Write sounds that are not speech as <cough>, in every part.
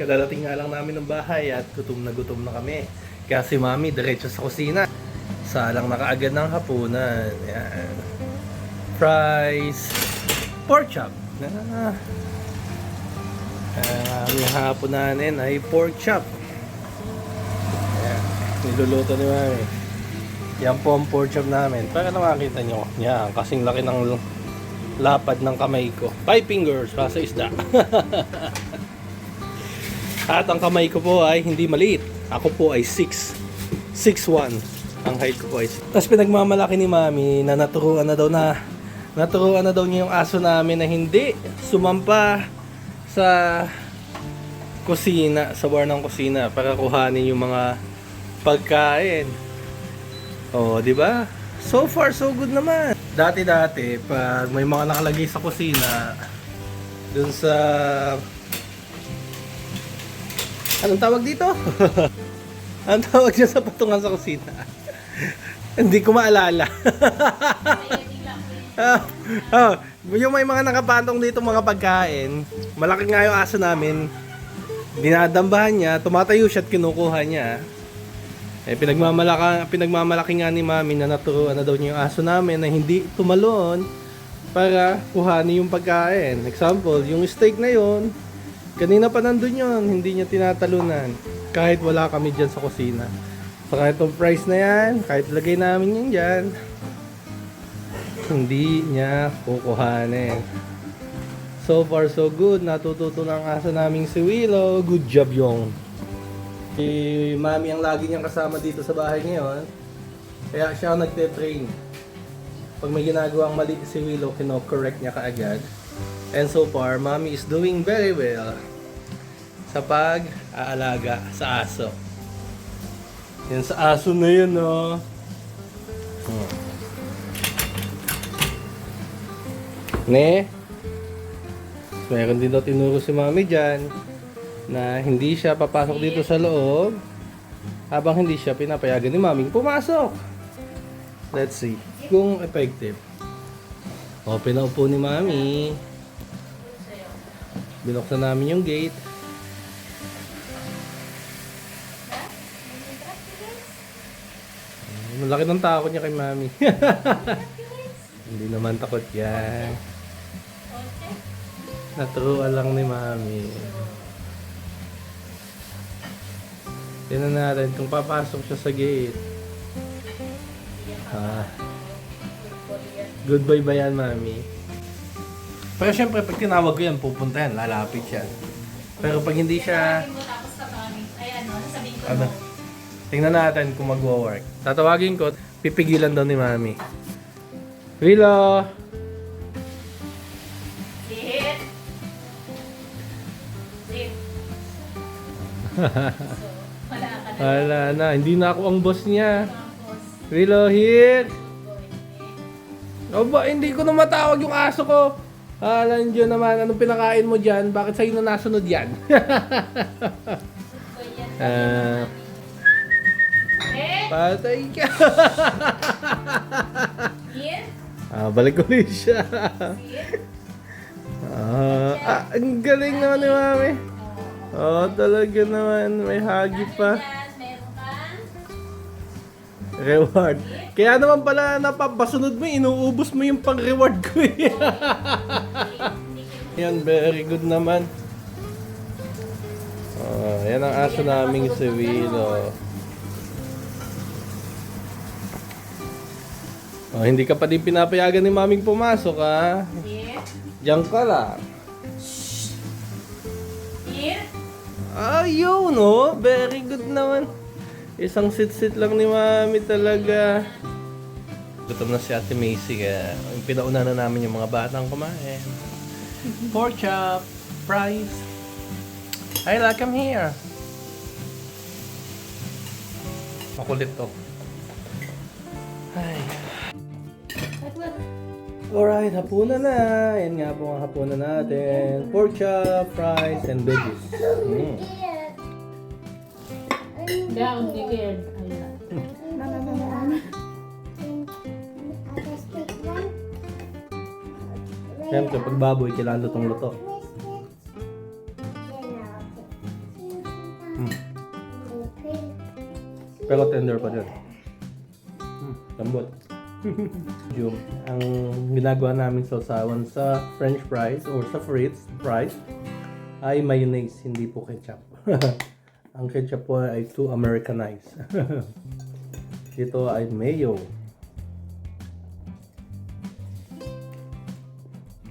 Kadadating nga lang namin ng bahay at gutom na gutom na kami. Kaya si Mami diretso sa kusina. Salang na kaagad ng hapunan. Yan. Fries. Pork chop. Ah. Ang hapon natin ay pork chop. Ayan. Niluluto ni Mami. Yan po ang pork chop namin. Para na makita nyo. Yan. Kasing laki ng lapad ng kamay ko. Five fingers. Para sa isda. <laughs> At ang kamay ko po ay hindi maliit. Ako po ay 6. 6'1". Ang height ko po ay 6. Tapos pinagmamalaki ni Mami na naturuan na daw na naturuan na daw niya yung aso namin na hindi sumampa sa kusina, sa bar ng kusina para kuhanin yung mga pagkain. Oh, di ba? So far so good naman. Dati-dati pag may mga nakalagay sa kusina dun sa Anong tawag dito? <laughs> Anong tawag niya sa patungan sa kusina? Hindi ko maalala. Ah, yung may mga nakapatong dito mga pagkain, malaki nga yung aso namin, dinadambahan niya, tumatayo siya at kinukuha niya. Eh, pinagmamalaki, pinagmamalaki nga ni mami na naturuan na daw niya yung aso namin na hindi tumalon para kuhanin yung pagkain. Example, yung steak na yon kanina pa nandun yun, hindi niya tinatalunan. Kahit wala kami dyan sa kusina. So kahit itong price na yan, kahit lagay namin yan dyan, hindi niya kukuhanin. So far so good, natututo ng aso naming si Willow. Good job yung. Si Mami ang lagi niyang kasama dito sa bahay ngayon. Kaya siya ang nagte-train. Pag may ginagawang mali si Willow, kino-correct niya kaagad. And so far, Mami is doing very well sa pag-aalaga sa aso. Yan sa aso na yun, no? Hmm. Ne? Meron din daw tinuro si Mami dyan na hindi siya papasok dito sa loob habang hindi siya pinapayagan ni Mami pumasok. Let's see kung effective. Open na upo ni Mami. Binuksan namin yung gate. Malaki ng takot niya kay Mami. <laughs> Hindi naman takot yan. Naturuan lang ni Mami. Tingnan natin kung papasok siya sa gate. Ah. Good boy ba yan, Mami? Pero syempre, pag tinawag ko yan, pupunta yan, lalapit siya. Pero pag hindi siya... Tapos tatawagin, ay ano, sasabihin ko Ano? Tingnan natin kung magwo-work. Tatawagin ko, pipigilan daw ni Mami. Willow! Sit. Sit. so, wala ka na. Wala na, hindi na ako ang boss niya. Willow, here! boy. Aba, hindi ko na matawag yung aso ko. Alam nyo naman, anong pinakain mo dyan? Bakit sa'yo na nasunod yan? <laughs> Ah, Eh, patay ka! here. ah, balik ulit siya. Ah, ah, ang galing naman ni Mami. Oh. Oh, talaga naman. May hagi pa. Meron Reward. Kaya naman pala napapasunod mo, inuubos mo yung pang-reward ko <laughs> eh. yan, very good naman. Oh, yan ang aso naming si Willow. Oh, hindi ka pa din pinapayagan ni maming pumasok ha. Here. Diyan ka lang. Here. Ayun oh, very good naman. Isang sit-sit lang ni mami talaga. Gutom na si Ate Macy kaya pinauna na namin yung mga batang kumain. <laughs> Pork chop, fries. Like them here. Makulit to. Alright, hapunan na. Yan nga po ang hapunan natin. Pork chop, fries, and veggies. Mm. Kaya ang tigil. Ayan. Siyempre, pag baboy, kailangan lutong luto. Mm. Pero tender pa din. Mm, lambot. <laughs> yung ang ginagawa namin sa usawan sa french fries or sa fries, fries ay mayonnaise, hindi po ketchup. <laughs> ang ketchup po ay to Americanize. <laughs> Ito ay mayo.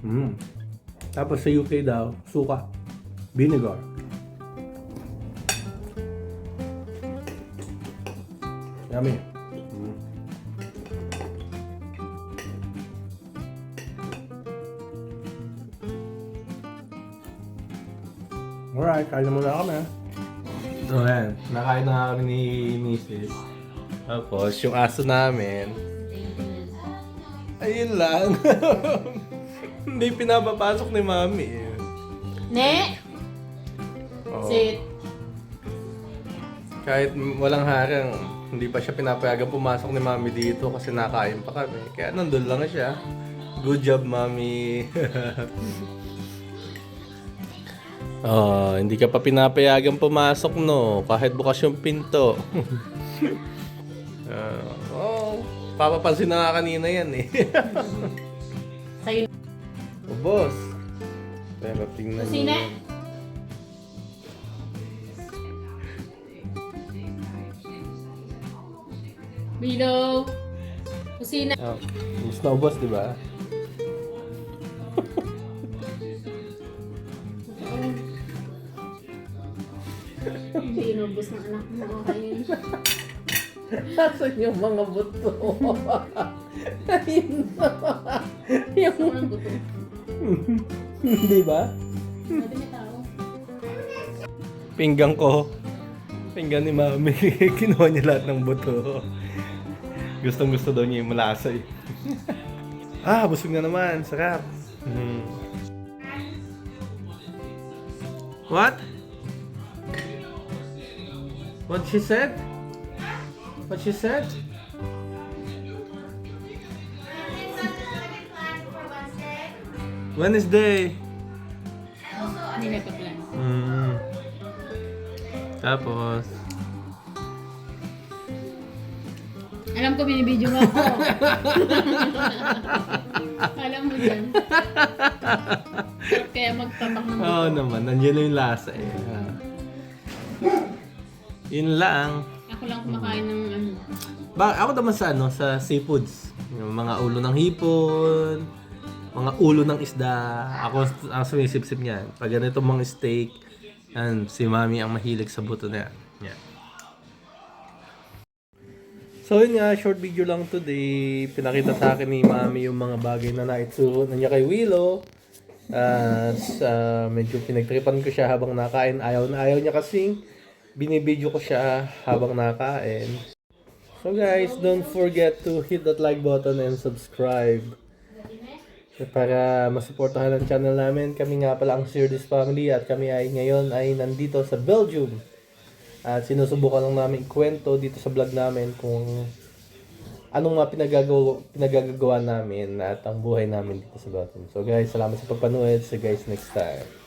Mm. Tapos sa UK daw, suka, vinegar. Yummy. Alright, kain na muna kami. So, ayan. Nakain na kami ni Mrs. Tapos, yung aso namin, ayun lang. <laughs> Hindi pinapapasok ni Mami. Ne? Oo. Sit. Kahit walang harang, hindi pa siya pinapayagan pumasok ni Mami dito kasi nakain pa kami. Kaya nandun lang siya. Good job, Mami. <laughs> oh, hindi ka pa pinapayagan pumasok, no? Kahit bukas yung pinto. <laughs> Ah, oh, papapansin na nga kanina yan eh. <laughs> Sa'yo. oh, boss. Pero tingnan Kusina. niyo. Bilo. Kusina. Oh, miss na boss, di ba? Nasaan yung mga buto? Ayun na. yung... Di ba? Sabi may tao. Pinggan ko. Pinggan ni Mami. <laughs> Kinuha niya lahat ng buto. Gustong gusto daw niya yung malasa eh. ah, busog na naman. Sarap. Hmm. What? What she said? What she said? Wednesday. Hindi may pa-plan. Mm. Tapos, Alam ko, binibidyo mo ako. <laughs> Alam mo. Sarap <laughs> kaya magtabak ng Oo naman, nandiyan na yung lasa eh. Yun lang. Ako lang kumakain ng ano. Ba ako naman sa ano, sa seafoods. Yung mga ulo ng hipon, mga ulo ng isda. Ako ang sumisip-sip niyan. Pag ganito mga steak, yan, si mami ang mahilig sa buto na yan. Yan. So yun nga, short video lang today. Pinakita sa akin ni mami yung mga bagay na naituro na niya kay Willow. Ah, sa medyo pinagtripan ko siya habang nakain. Ayaw na ayaw niya kasing binibidyo ko siya habang nakain. So guys, don't forget to hit that like button and subscribe. Para masuportahan ang channel namin. Kami nga pala ang Serious Family at kami ay ngayon ay nandito sa Belgium. At sinusubukan lang namin ikwento dito sa vlog namin kung anong mga pinagagawa, pinagagawa namin at ang buhay namin dito sa Belgium. So guys, salamat sa pagpanood. See you guys next time.